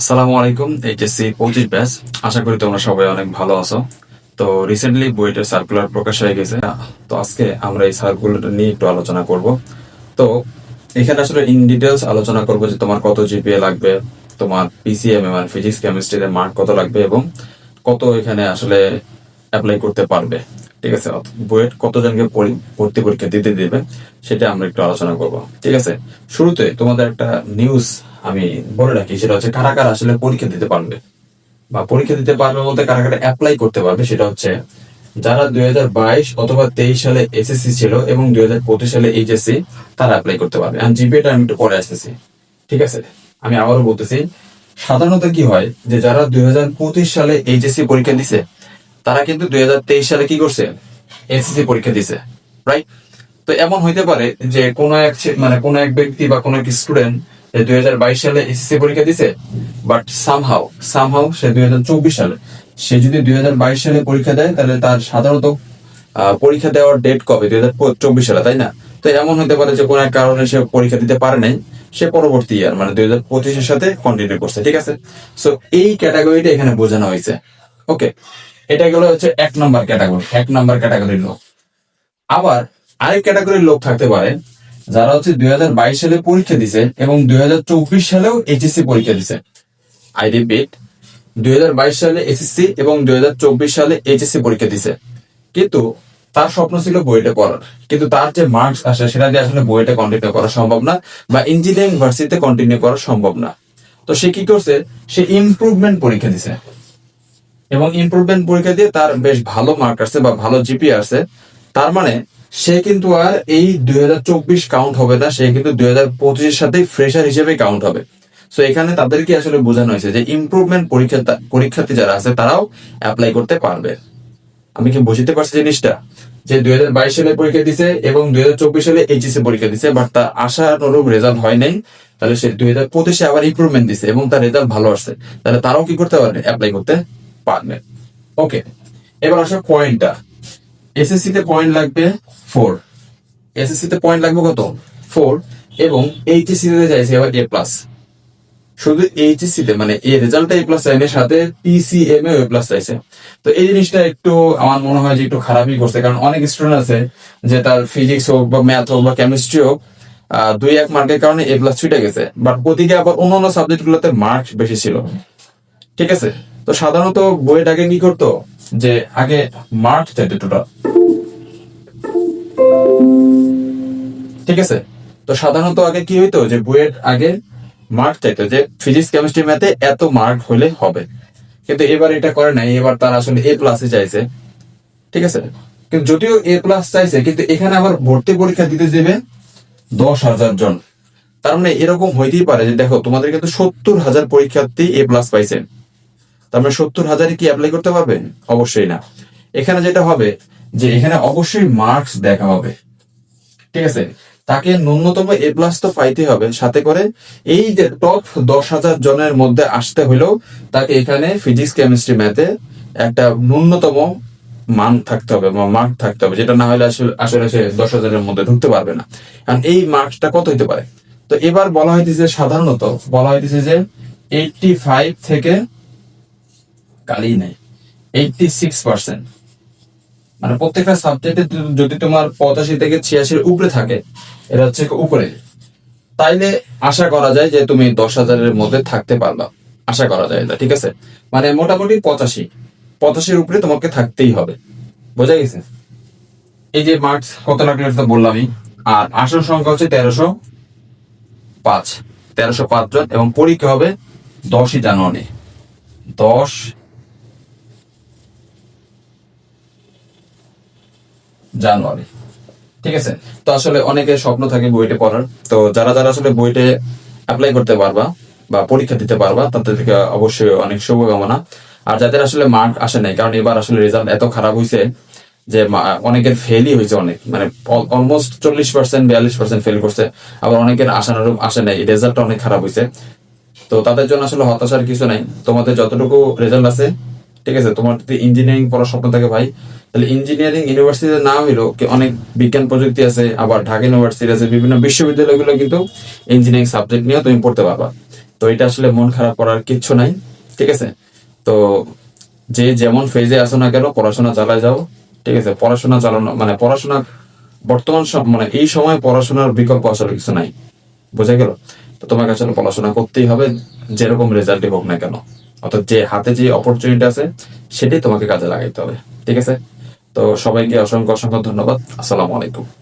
আসসালামু আলাইকুম, এইচএসসি পঁচিশ ব্যাচ। আশা করি তোমরা সবাই অনেক ভালো আছো। তো রিসেন্টলি বইটার সার্কুলার প্রকাশ হয়ে গেছে। তো আজকে আমরা এই সার্কুলারটা নিয়ে একটু আলোচনা করব। তো এখানে আসলে ইন ডিটেলস আলোচনা করব যে তোমার কত জিপিএ লাগবে, তোমার পিসিএম মানে ফিজিক্স কেমিস্ট্রিতে মার্ক কত লাগবে এবং কত এখানে আসলে অ্যাপ্লাই করতে পারবে। ঠিক আছে? বুয়েট কতজনকে ভর্তি পরীক্ষা দিতে দেবে, সেটা আমরা একটু আলোচনা করব। ঠিক আছে? শুরুতে তোমাদের একটা নিউজ আমি বলে রাখি, সেটা হচ্ছে কারা কারা আসলে পরীক্ষা দিতে পারবে। বা পরীক্ষা দিতে পারবে বলতে কারা কারা অ্যাপ্লাই করতে পারবে, সেটা হচ্ছে যারা দুই অথবা তেইশ সালে এসএসসি ছিল এবং দুই সালে এইচএসসি তারা অ্যাপ্লাই করতে পারবে। আর জিপিএটা আমি একটু পরে আসতেছি। ঠিক আছে? আমি আবারও বলতেছি, সাধারণত কি হয় যে যারা দুই হাজার পঁচিশ সালে এইচএসসি পরীক্ষা দিছে, তারা কিন্তু দুই হাজার তেইশ সালে কি করছে? এসএসসি পরীক্ষা দিছে রাইট তো এমন হইতে পারে যে কোন এক মানে কোনো এক ব্যক্তি বা কোন এক স্টুডেন্ট দুই হাজার বাইশ সালে এসএসসি পরীক্ষা দিছে বাট সামহাও সামহাও সে দুই হাজার চব্বিশ সালে, সে যদি দুই হাজার বাইশ সালে পরীক্ষা দেয়, তাহলে তার সাধারণত পরীক্ষা দেওয়ার ডেট কবে? দুই হাজার চব্বিশ সালে, তাই না? তো এমন হতে পারে যে কোনো এক কারণে সে পরীক্ষা দিতে পারে নাই, সে পরবর্তী ইয়ার মানে দুই হাজার পঁচিশের সাথে কন্টিনিউ করছে, ঠিক আছে? সো এই ক্যাটাগরিটা এখানে বোঝানো হয়েছে ওকে এটা গেলো হচ্ছে এক নম্বর ক্যাটাগরি এক নম্বর ক্যাটাগরির লোক। আবার আরেক ক্যাটাগরির লোক থাকতে পারে যারা হচ্ছে দুই হাজার বাইশ সালে পরীক্ষা দিছে এবং দুই সালেও এইচএসসি পরীক্ষা দিছে। আই রিপিট দুই সালে এসএসসি এবং দুই সালে এইচএসসি পরীক্ষা দিছে। কিন্তু তার স্বপ্ন ছিল বইটা পড়ার। কিন্তু তার যে মার্কস আসে সেটা দিয়ে আসলে বইটা কন্টিনিউ করা সম্ভব না বা ইঞ্জিনিয়ারিং ভার্সিটিতে কন্টিনিউ করা সম্ভব না। তো সে কি করছে? সে ইমপ্রুভমেন্ট পরীক্ষা দিছে। এবং ইমপ্রুভমেন্ট পরীক্ষা দিয়ে তার বেশ ভালো মার্ক আসছে বা ভালো জিপি আসছে। তার মানে সে কিন্তু আর এই দুই হাজার চব্বিশ কাউন্ট হবে না, সে কিন্তু দুই হাজার সাথে ফ্রেশার হিসেবে কাউন্ট হবে। সো এখানে তাদেরকে আসলে বোঝানো হয়েছে যে ইম্প্রুভমেন্ট পরীক্ষা পরীক্ষার্থী যারা আছে, তারাও অ্যাপ্লাই করতে পারবে। আমি কি বুঝতে পারছি জিনিসটা? যে দুই হাজার বাইশ সালে পরীক্ষা দিছে এবং দুই হাজার চব্বিশ সালে এইচএসসি পরীক্ষা দিছে বাট তার আশানুরূপ রেজাল্ট হয় নাই। তাহলে সে দুই হাজার পঁচিশে আবার ইমপ্রুভমেন্ট দিছে এবং তার রেজাল্ট ভালো আসছে। তাহলে তারাও কি করতে পারবে? অ্যাপ্লাই করতে পারবে। ওকে এবার আসো পয়েন্টটা এসএসসি তে পয়েন্ট লাগবে ফোর এসএসসি তে পয়েন্ট লাগবে কত? ফোর এবং এইচএসসি তে চাইছে এ প্লাস শুধু এইচএসসি তে মানে এই রেজাল্টটা এ প্লাস চাইলে সাথে পিসিএম এ প্লাস চাইছে। তো এই জিনিসটা একটু আমার মনে হয় যে একটু খারাপই করছে, কারণ অনেক স্টুডেন্ট আছে যে তার ফিজিক্স হোক বা ম্যাথ হোক বা কেমিস্ট্রি হোক দুই এক মার্কের কারণে এ প্লাস ছুটে গেছে। বাট ওদিকে আবার অন্যান্য সাবজেক্ট গুলোতে মার্ক বেশি ছিল। ঠিক আছে? তো সাধারণত আগে কি করতো? যে আগে মার্ক চাইতো টোটাল ঠিক আছে? তো সাধারণত আগে কি হইতো? যে বইয়ের আগে মার্ক চাইতো যে ফিজিক্স, কেমিস্ট্রি, ম্যাথে এত মার্ক হলে হবে। কিন্তু এবার এটা করে নাই, এবার তার আসলে এ প্লাসে চাইছে। ঠিক আছে? কিন্তু যদিও এ প্লাস চাইছে, কিন্তু এখানে আবার ভর্তি পরীক্ষা দিতে দেবে দশ হাজার জন। তার মানে এরকম হইতেই পারে যে দেখো, তোমাদের কিন্তু সত্তর হাজার পরীক্ষার্থী এ প্লাস পাইছে। তার মানে সত্তর হাজারে কি অ্যাপ্লাই করতে পারবে অবশ্যই না। এখানে যেটা হবে, যে এখানে অবশ্যই মার্কস দেখা হবে। ঠিক আছে? তাকে ন্যূনতম এ প্লাস তো পাইতে হবে। সাথে করে এই যে টপ দশ হাজার জনের মধ্যে আসতে হলেও তাকে এখানে ফিজিক্স কেমিস্ট্রি ম্যাথে একটা ন্যূনতম মান থাকতে হবে বা মার্ক থাকতে হবে, যেটা না হলে আসলে আসলে সে দশ হাজারের মধ্যে ঢুকতে পারবে না। কারণ এই মার্কসটা কত হইতে পারে? তো এবার বলা হইতেছে সাধারণত, বলা হইতেছে যে এইটটি ফাইভ থেকে কালি নাই। এইটটি সিক্স পার্সেন্ট মানে প্রত্যেকটা সাবজেক্টে যদি তোমার পঁচাশি থেকে ছিয়াশির উপরে থাকে, এটা হচ্ছে উপরে। তাইলে আশা করা যায় যে তুমি দশ হাজারের মধ্যে থাকতে পারবা। আশা করা যায় এটা, ঠিক আছে? মানে মোটামুটি পঁচাশি। পঁচাশির উপরে তোমাকে থাকতেই হবে। বোঝা গেছে? এই যে মার্কস কত লাগল এটা বললামই। আর আসন সংখ্যা হচ্ছে তেরোশো পাঁচ। তেরোশো পাঁচ জন এবং পরীক্ষা হবে দশই জানুয়ারি। দশ জানুয়ারি। ঠিক আছে? তো আসলে অনেকের স্বপ্ন থাকে বইটা পড়ার। তো যারা যারা আসলে বইটে অ্যাপ্লাই করতে পারবা বা পরীক্ষা দিতে পারবা তাদেরকে অবশ্যই অনেক শুভকামনা। আর যাদের আসলে মার্ক আসে নাই, কারণ এবার আসলে রেজাল্ট এত খারাপ হয়েছে যে অনেকের ফেলই হয়েছে অনেক। মানে অলমোস্ট চল্লিশ পার্সেন্ট বিয়াল্লিশ পার্সেন্ট ফেল করছে। আবার অনেকের আশানুরূপ আসে নাই রেজাল্টটা অনেক খারাপ হয়েছে তো তাদের জন্য আসলে হতাশার কিছু নাই। তোমাদের যতটুকু রেজাল্ট আছে ঠিক আছে, তোমার যদি ইঞ্জিনিয়ারিং পড়ার স্বপ্ন থাকে ভাই, তাহলে ইঞ্জিনিয়ারিং ইউনিভার্সিটিতে না হইলেও অনেক বিজ্ঞান প্রযুক্তি আছে, আবার ঢাকা ইউনিভার্সিটি আছে, বিভিন্ন বিশ্ববিদ্যালয়গুলো কিন্তু ইঞ্জিনিয়ারিং সাবজেক্ট নিয়েও তুমি পড়তে পারবা। তো এটা আসলে মন খারাপ করার কিচ্ছু নাই, ঠিক আছে? তো যে যেমন ফেজে আসো না কেন, পড়াশোনা চালায় যাও, ঠিক আছে? পড়াশোনা চালানো মানে পড়াশোনা বর্তমান সব মানে এই সময় পড়াশোনার বিকল্প আসলে কিছু নাই, বোঝা গেল? তো তোমাকে আসলে পড়াশোনা করতেই হবে, যেরকম রেজাল্টই হোক না কেন। অর্থাৎ যে হাতে যে অপরচুনিটি আছে, সেটাই তোমাকে কাজে লাগাইতে হবে। ঠিক আছে? তো সবাইকে অসংখ্য অসংখ্য ধন্যবাদ। আসসালামু আলাইকুম।